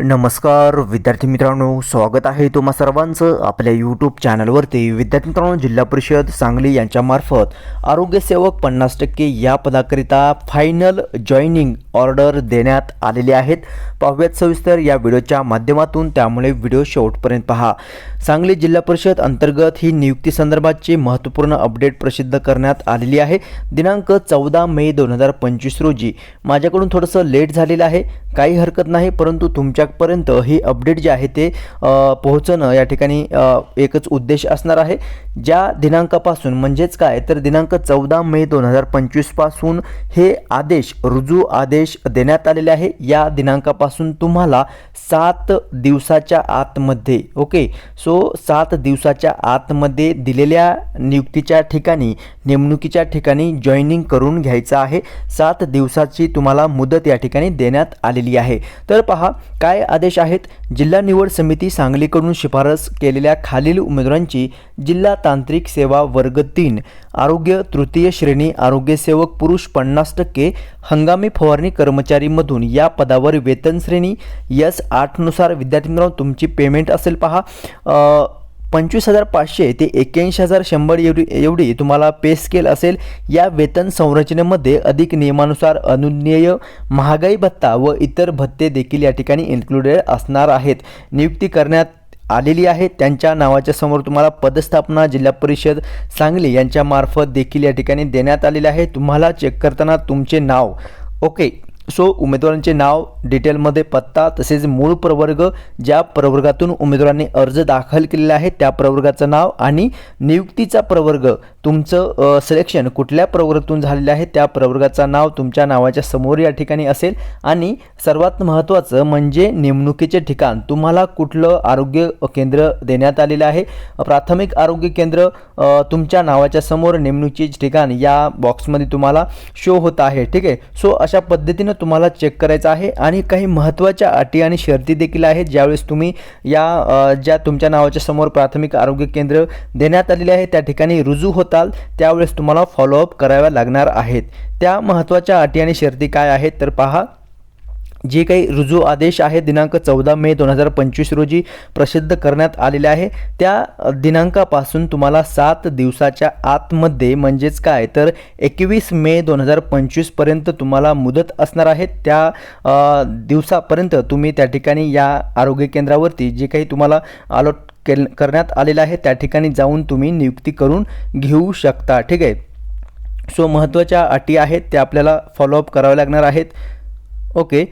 नमस्कार विद्यार्थी मित्रांनो स्वागत आहे तुम्हा सर्वांचं आपल्या यूट्यूब चॅनलवरती विद्यार्थी मित्रांनो जिल्हा परिषद सांगली यांच्यामार्फत आरोग्यसेवक पन्नास टक्के या पदाकरिता फायनल जॉईनिंग ऑर्डर देण्यात आलेले आहेत. पाहूयात सविस्तर या व्हिडिओच्या माध्यमातून त्यामुळे व्हिडिओ शेवटपर्यंत पहा. सांगली जिल्हा परिषद अंतर्गत ही नियुक्ती संदर्भाची महत्त्वपूर्ण अपडेट प्रसिद्ध करण्यात आलेली आहे. दिनांक चौदा मे दोन हजार पंचवीस रोजी. माझ्याकडून थोडंसं लेट झालेलं आहे. काही हरकत नाही परंतु तुमच्या ग्राहकापर्यंत ही अपडेट जी आहे ते पोहोचणं या ठिकाणी एकच उद्देश असणार आहे. ज्या दिनांकापासून म्हणजेच काय? तर दिनांक चौदा मे दोन हजार पंचवीसपासून हे आदेश रुजू आदेश देण्यात आलेले आहे. या दिनांकापासून तुम्हाला सात दिवसाच्या आतमध्ये ओके? सो सात दिवसाच्या आतमध्ये दिलेल्या नियुक्तीच्या ठिकाणी नेमणुकीच्या ठिकाणी जॉईनिंग करून घ्यायचं आहे. सात दिवसाची तुम्हाला मुदत या ठिकाणी देण्यात आलेली आहे. तर पहा काय आदेश आहेत? जिल्हा निवड समिती सांगलीकडून शिफारस केलेल्या खालील उमेदवारांची जिल्हा तांत्रिक सेवा वर्ग तीन आरोग्य तृतीय श्रेणी आरोग्यसेवक पुरुष पन्नास टक्के हंगामी फवारणी कर्मचारीमधून या पदावर वेतन श्रेणी यस आठनुसार विद्यार्थी मित्रांनो तुमची पेमेंट असेल पहा. पंचवीस हजार पाचशे ते एक्क्याऐंशी हजार शंभर एवढी एवढी तुम्हाला पे स्केल असेल. या वेतन संरचनेमध्ये अधिक नियमानुसार अनुज्ञेय महागाई भत्ता व इतर भत्ते देखील या ठिकाणी इन्क्लुडेड असणार आहेत. नियुक्ती करण्यात आलेली आहे. त्यांच्या नावाच्या समोर तुम्हाला पदस्थापना जिल्हा परिषद सांगली यांच्यामार्फत देखील या ठिकाणी देण्यात आलेले आहे. तुम्हाला चेक करताना तुमचे नाव. ओके सो उमेदवारांचे नाव डिटेलमध्ये पत्ता तसेच मूळ प्रवर्ग ज्या प्रवर्गातून उमेदवारांनी अर्ज दाखल केलेला आहे त्या प्रवर्गाचं नाव आणि नियुक्तीचा प्रवर्ग तुमचं सिलेक्शन कुठल्या प्रवर्गातून झालेलं आहे त्या प्रवर्गाचं नाव तुमच्या नावाच्या समोर या ठिकाणी असेल. आणि सर्वात महत्त्वाचं म्हणजे नेमणुकीचे ठिकाण. तुम्हाला कुठलं आरोग्य केंद्र देण्यात आलेलं आहे? प्राथमिक आरोग्य केंद्र तुमच्या नावाच्या समोर नेमणुकीचे ठिकाण या बॉक्समध्ये तुम्हाला शो होत आहे. ठीक आहे? सो अशा पद्धतीनं तुम्हाला चेक करायचं आहे आणि काही महत्त्वाच्या अटी आणि शर्ती देखील आहेत ज्यावेळेस तुम्ही या ज्या तुमच्या नावाच्या समोर प्राथमिक आरोग्य केंद्र देण्यात आलेले आहे त्या ठिकाणी रुजू होताल त्यावेळेस तुम्हाला फॉलोअप कराव्या लागणार आहेत. त्या महत्त्वाच्या अटी आणि शर्ती काय आहेत तर पहा. जे काही रुजू आदेश आहे दिनांक चौदा मे दोन हजार पंचवीस रोजी प्रसिद्ध करण्यात आलेले आहे त्या दिनांकापासून तुम्हाला सात दिवसाच्या आतमध्ये म्हणजेच काय? तर एकवीस मे दोन हजार पंचवीसपर्यंत तुम्हाला मुदत असणार आहे. त्या दिवसापर्यंत तुम्ही त्या ठिकाणी या आरोग्य केंद्रावरती जे काही तुम्हाला अलॉट केल करण्यात आलेलं आहे त्या ठिकाणी जाऊन तुम्ही नियुक्ती करून घेऊ शकता. ठीक आहे? सो महत्त्वाच्या अटी आहेत त्या आपल्याला फॉलोअप कराव्या लागणार आहेत. ओके.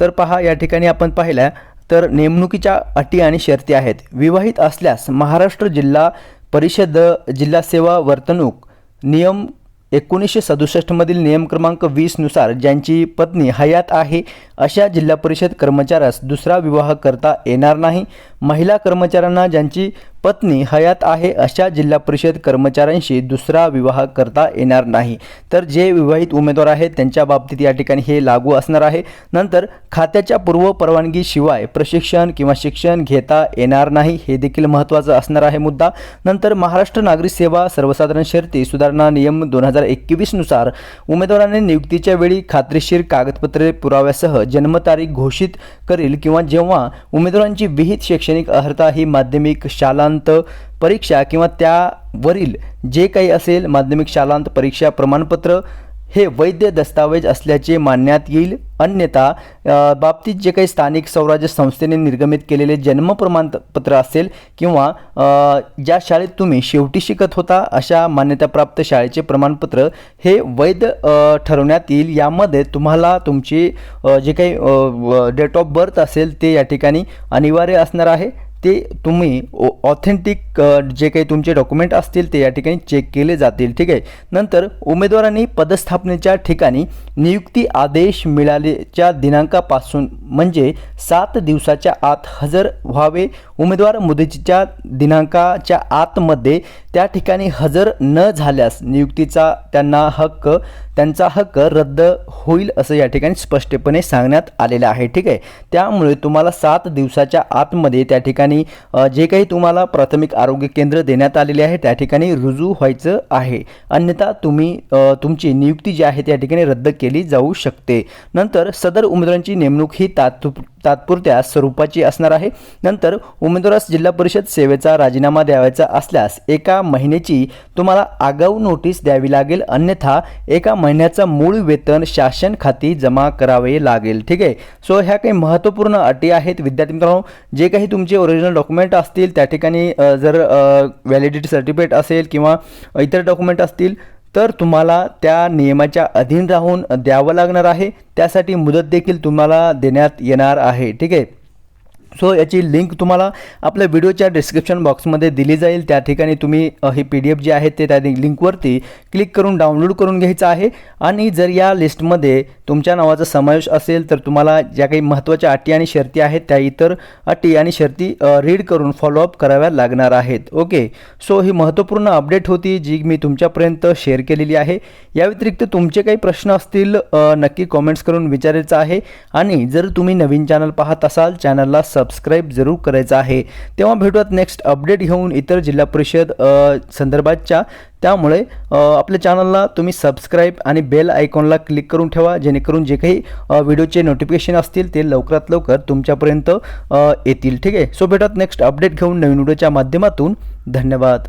तर पहा या ठिकाणी आपण पाहिल्या तर नेमणुकीच्या अटी आणि शर्ती आहेत. विवाहित असल्यास महाराष्ट्र जिल्हा परिषद जिल्हा सेवा वर्तणूक नियम एकोणीसशे सदुसष्टमधील नियम क्रमांक वीसनुसार ज्यांची पत्नी हयात आहे अशा जिल्हा परिषद कर्मचाऱ्यास दुसरा विवाह करता येणार नाही. महिला कर्मचाऱ्यांना ज्यांची पत्नी हयात आहे अशा जिल्हा परिषद कर्मचाऱ्यांशी दुसरा विवाह करता येणार नाही. तर जे विवाहित उमेदवार आहेत त्यांच्या बाबतीत या ठिकाणी हे लागू असणार आहे. नंतर खात्याच्या पूर्व परवानगीशिवाय प्रशिक्षण किंवा शिक्षण घेता येणार नाही हे देखील महत्त्वाचं असणार आहे मुद्दा. नंतर महाराष्ट्र नागरिक सेवा सर्वसाधारण शर्ती सुधारणा नियम दोन हजार एकवीसनुसार उमेदवाराने नियुक्तीच्या वेळी खात्रीशीर कागदपत्रे पुराव्यासह जन्मतारीख घोषित करील किंवा जेव्हा उमेदवारांची विहित शैक्षणिक अर्हता ही माध्यमिक शालांत परीक्षा किंवा त्यावरील जे काही असेल माध्यमिक शालांत परीक्षा प्रमाणपत्र हे वैध दस्तावेज असल्याचे मानण्यात येईल. अन्यथा बाबतीत जे काही स्थानिक स्वराज्य संस्थेने निर्गमित केलेले जन्म प्रमाणपत्र असेल किंवा ज्या शाळेत तुम्ही शेवटी शिकत होता अशा मान्यताप्राप्त शाळेचे प्रमाणपत्र हे वैध ठरवण्यात येईल. यामध्ये तुम्हाला तुमची जे काही डेट ऑफ बर्थ असेल ते या ठिकाणी अनिवार्य असणार आहे. ते तुम्ही ऑथेंटिक जे काही तुमचे डॉक्युमेंट असतील ते या ठिकाणी चेक केले जातील ठीक आहे? नंतर उमेदवारांनी पदस्थापनेच्या ठिकाणी नियुक्ती आदेश मिळालेच्या दिनांकापासून म्हणजे सात दिवसाच्या आत हजर व्हावे. उमेदवार मुदतीच्या दिनांकाच्या आतमध्ये त्या ठिकाणी हजर न झाल्यास नियुक्तीचा त्यांना हक्क त्यांचा हक्क रद्द होईल असं या ठिकाणी स्पष्टपणे सांगण्यात आलेलं आहे ठीक आहे? त्यामुळे तुम्हाला सात दिवसाच्या आतमध्ये त्या ठिकाणी आणि जे काही तुम्हाला प्राथमिक आरोग्य केंद्र देण्यात आलेले आहे त्या ठिकाणी रुजू व्हायचं आहे. अन्यथा तुम्ही तुमची नियुक्ती जी आहे त्या ठिकाणी रद्द केली जाऊ शकते. नंतर सदर उमेदवारांची नेमणूक ही तात्पुर तात्पुरत्या स्वरूपाची असणार आहे. नंतर उमेदवारास जिल्हा परिषद सेवेचा राजीनामा द्यावायचा असल्यास एका महिन्याची तुम्हाला आगाऊ नोटीस द्यावी लागेल. अन्यथा एका महिन्याचा मूळ वेतन शासन खाती जमा करावे लागेल. ठीक आहे? सो ह्या काही महत्त्वपूर्ण अटी आहेत विद्यार्थी मित्रांनो. जे काही तुमचे ओरिजिनल डॉक्युमेंट असतील त्या ठिकाणी जर व्हॅलिडिटी सर्टिफिकेट असेल किंवा इतर डॉक्युमेंट असतील तर तुम्हाला त्या नियमाच्या अधीन राहून द्यावं लागणार आहे. त्यासाठी मुदत देखील तुम्हाला देण्यात येणार आहे. ठीक आहे? सो याची लिंक तुम्हाला आपल्या व्हिडिओच्या डिस्क्रिप्शन बॉक्समध्ये दिली जाईल. त्या ठिकाणी तुम्ही हे पी डी एफ जी आहे ते त्या लिंकवरती क्लिक करून डाउनलोड करून घ्यायचं आहे. आणि जर या लिस्टमध्ये तुमच्या नावाचा समावेश असेल तर तुम्हाला ज्या काही महत्त्वाच्या अटी आणि शर्ती आहेत त्या इतर अटी आणि शर्ती रीड करून फॉलोअप कराव्या लागणार आहेत. ओके? सो ही महत्त्वपूर्ण अपडेट होती जी मी तुमच्यापर्यंत शेअर केलेली आहे. या व्यतिरिक्त तुमचे काही प्रश्न असतील नक्की कॉमेंट्स करून विचारायचं आहे. आणि जर तुम्ही नवीन चॅनल पाहत असाल चॅनलला सबस्क्राईब जरूर करायचं आहे. तेव्हा भेटूयात नेक्स्ट अपडेट घेऊन इतर जिल्हा परिषद संदर्भातच्या. त्यामुळे आपल्या चॅनलला तुम्ही सबस्क्राईब आणि बेल आयकॉनला क्लिक करून ठेवा जेणेकरून जे काही व्हिडिओचे नोटिफिकेशन असतील ते लवकरात लवकर तुमच्यापर्यंत येतील. ठीक आहे? सो भेटत नेक्स्ट अपडेट घेऊन नवीन व्हिडिओच्या माध्यमातून. धन्यवाद.